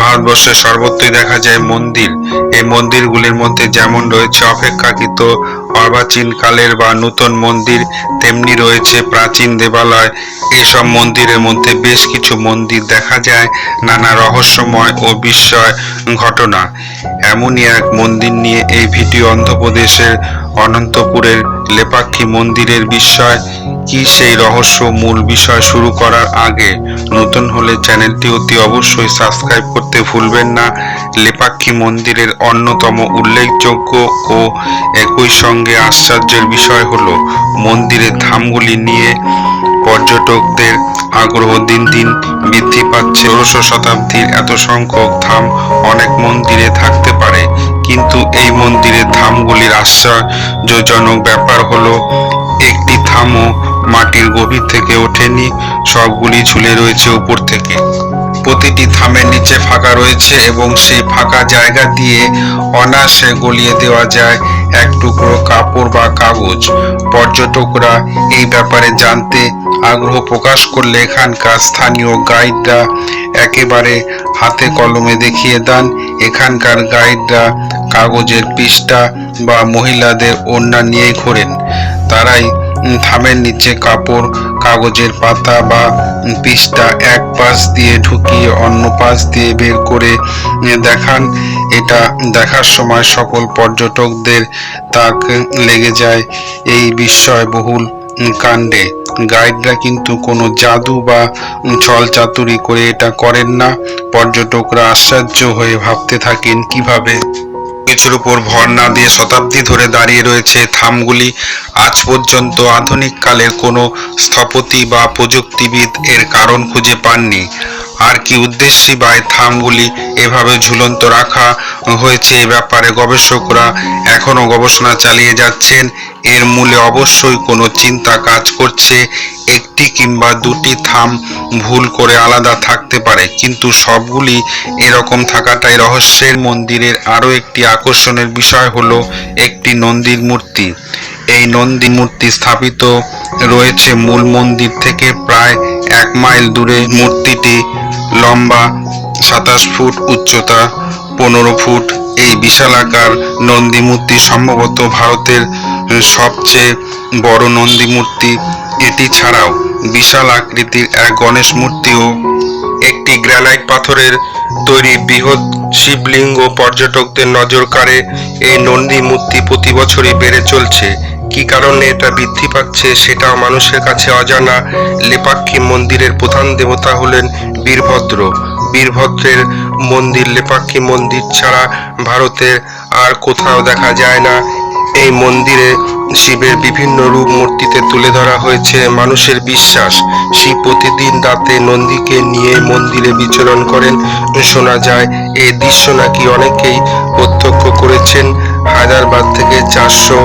ভারতবর্ষের সর্বত্রই দেখা যায় মন্দির। এই মন্দিরগুলির মধ্যে যেমন রয়েছে অপেক্ষাকৃত অর্বাচীন কালের বা নূতন মন্দির, তেমনি রয়েছে প্রাচীন দেবালয়। এসব মন্দিরের মধ্যে বেশ কিছু মন্দির দেখা যায়, নানা রহস্যময় ও বিস্ময় ঘটনা। এমনই এক মন্দির নিয়ে এই ভিডিও অন্ধ্রপ্রদেশের অনন্তপুরের লেপাক্ষী মন্দিরের বিস্ময় কি সেই রহস্য মূল বিষয় শুরু করার আগে নতুন হলে চ্যানেলটি অতি অবশ্যই সাবস্ক্রাইব করতে ভুলবেন না। লেপাক্ষী মন্দিরের অন্যতম উল্লেখযোগ্য ও একই সঙ্গে আশ্চর্যের বিষয় হলো মন্দিরের ধামগুলি নিয়ে পর্যটকদের আগ্রহ দিন দিন বৃদ্ধি পাচ্ছে। ষোড়শ শতাব্দীর এত সংখ্যক ধাম অনেক মন্দিরে থাকতে পারে, কিন্তু এই মন্দিরের ধামগুলির আশ্চর্যজনক ব্যাপার হলো মাটির গভীর থেকে ওঠেনি। সবগুলি ঝুলে রয়েছে উপর থেকে। প্রতিটি থামের নিচে ফাঁকা রয়েছে এবং সেই ফাঁকা জায়গা দিয়ে অনায়াসে গলিয়ে দেওয়া যায় এক টুকরো কাপড় বা কাগজ। পর্যটকরা এই ব্যাপারে জানতে আগ্রহ প্রকাশ করলে এখানকার স্থানীয় গাইডরা একেবারে হাতে কলমে দেখিয়ে দেন। এখানকার গাইডরা কাগজের পৃষ্ঠা বা মহিলাদের ওড়না নিয়ে ঘোরেন। তারাই থামের নিচে কাপড়, কাগজের পাতা বা পৃষ্ঠা এক পাশ দিয়ে ঢুকিয়ে অন্য পাশ দিয়ে বের করে দেখান। এটা দেখার সময় সকল পর্যটকদের তাক লেগে যায় এই বিস্ময় বহুল কাণ্ডে। গাইডরা কিন্তু কোনো জাদু বা ছল চাতুরি করে এটা করেন না। পর্যটকরা আশ্চর্য হয়ে ভাবতে থাকেন কীভাবে? কিছুর উপর ভর না দিয়ে শতাব্দী ধরে দাঁড়িয়ে রয়েছে থামগুলি। আজ পর্যন্ত আধুনিক কালের কোনো স্থপতি বা প্রযুক্তিবিদ এর কারণ খুঁজে পাননি। আর কি উদ্দেশ্যে বা থামগুলি এভাবে ঝুলন্ত রাখা হয়েছে এ ব্যাপারে গবেষকরা এখনও গবেষণা চালিয়ে যাচ্ছেন। এর মূলে অবশ্যই কোনো চিন্তা কাজ করছে, একটি কিংবা দুটি থাম ভুল করে আলাদা থাকতে পারে। কিন্তু সবগুলি এরকম থাকাটাই রহস্যের মন্দিরের আরও একটি আকর্ষণের বিষয় হলো একটি নন্দীর মূর্তি। এই নন্দী মূর্তি স্থাপিত রয়েছে মূল মন্দির থেকে প্রায় এক মাইল দূরে মূর্তিটি লম্বা, সাতাশ ফুট উচ্চতা, পনেরো ফুট। এই বিশালাকার নন্দী মূর্তি সম্ভবত ভারতের সবচেয়ে বড় নন্দী মূর্তি। এটি ছাড়াও বিশাল আকৃতির এক গণেশ মূর্তিও। একটি গ্রানাইট পাথরের তৈরি বৃহৎ শিবলিঙ্গ পর্যটকদের নজর কাড়ে। এই নন্দী মূর্তি প্রতি বছরই বেড়ে চলছে। কি কারণে এটা বৃদ্ধি পাচ্ছে সেটাও মানুষের কাছে অজানা। লেপাক্ষী মন্দিরের প্রধান দেবতা হলেন বীরভদ্র। বীরভদ্রের মন্দির, লেপাক্ষী মন্দির ছাড়া ভারতের আর কোথাও দেখা যায় না। এই মন্দিরে শিবের বিভিন্ন রূপ মূর্তিতে তুলে ধরা হয়েছে মানুষের বিশ্বাস। শিব প্রতিদিন রাতে নন্দীকে নিয়ে মন্দিরে বিচরণ করেন। শোনা যায় এই দৃশ্য নাকি অনেকেই প্রত্যক্ষ করেছেন। হায়দ্রাবাদ থেকে চারশো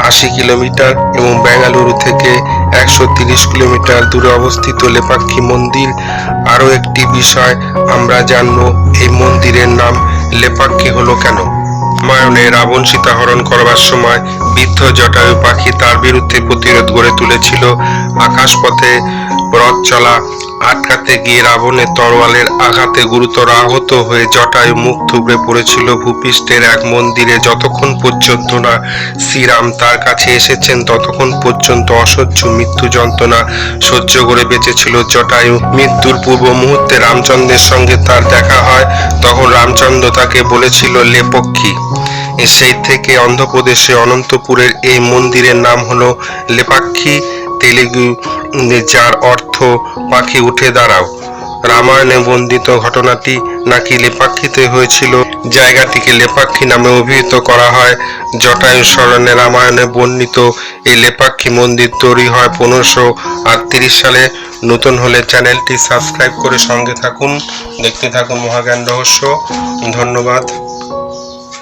আশি কিলোমিটার এবং বেঙ্গালুরু থেকে একশো তিরিশ কিলোমিটার দূরে অবস্থিত লেপাক্ষী মন্দির। আরও একটি বিষয় আমরা জানব, এই মন্দিরের নাম লেপাক্ষী হলো কেন? রামায়ণে রাবণ সীতা হরণ করবার সময় বৃদ্ধ জটায়ু পাখি তার বিরুদ্ধে প্রতিরোধ গড়ে তুলেছিল। আকাশপথে রথ চলা আটকাতে গিয়ে রাবণের তরোয়ালের আঘাতে গুরুতর আহত হয়ে জটায়ু মুখ থুবড়ে পড়েছিল ভূপৃষ্ঠের এক মন্দিরে। যতক্ষণ পর্যন্ত না শ্রীরাম তার কাছে এসেছেন, ততক্ষণ পর্যন্ত অসহ্য মৃত্যু যন্ত্রণা সহ্য করে বেঁচেছিল জটায়ু। মৃত্যুর পূর্ব মুহূর্তে রামচন্দ্রের সঙ্গে তার দেখা হয়, তখন রামচন্দ্র তাকে বলেছিল লেপক্ষী সেই থেকে অন্ধ্রপ্রদেশে অনন্তপুরের এই মন্দিরের নাম হলো লেপাক্ষী। তেলেগু যার অর্থ, পাখি, উঠে দাঁড়াও। রামায়ণে বর্ণিত ঘটনাটি নাকি লেপাক্ষিতে হয়েছিল। জায়গাটিকে লেপাক্ষী নামে অভিহিত করা হয়। জটায়ু স্মরণে রামায়ণে বর্ণিত এই লেপাক্ষী মন্দির তৈরি হয় পনেরোশো আটত্রিশ সালে। নতুন হলে চ্যানেলটি সাবস্ক্রাইব করে সঙ্গে থাকুন। দেখতে থাকুন মহাজ্ঞান রহস্য। ধন্যবাদ।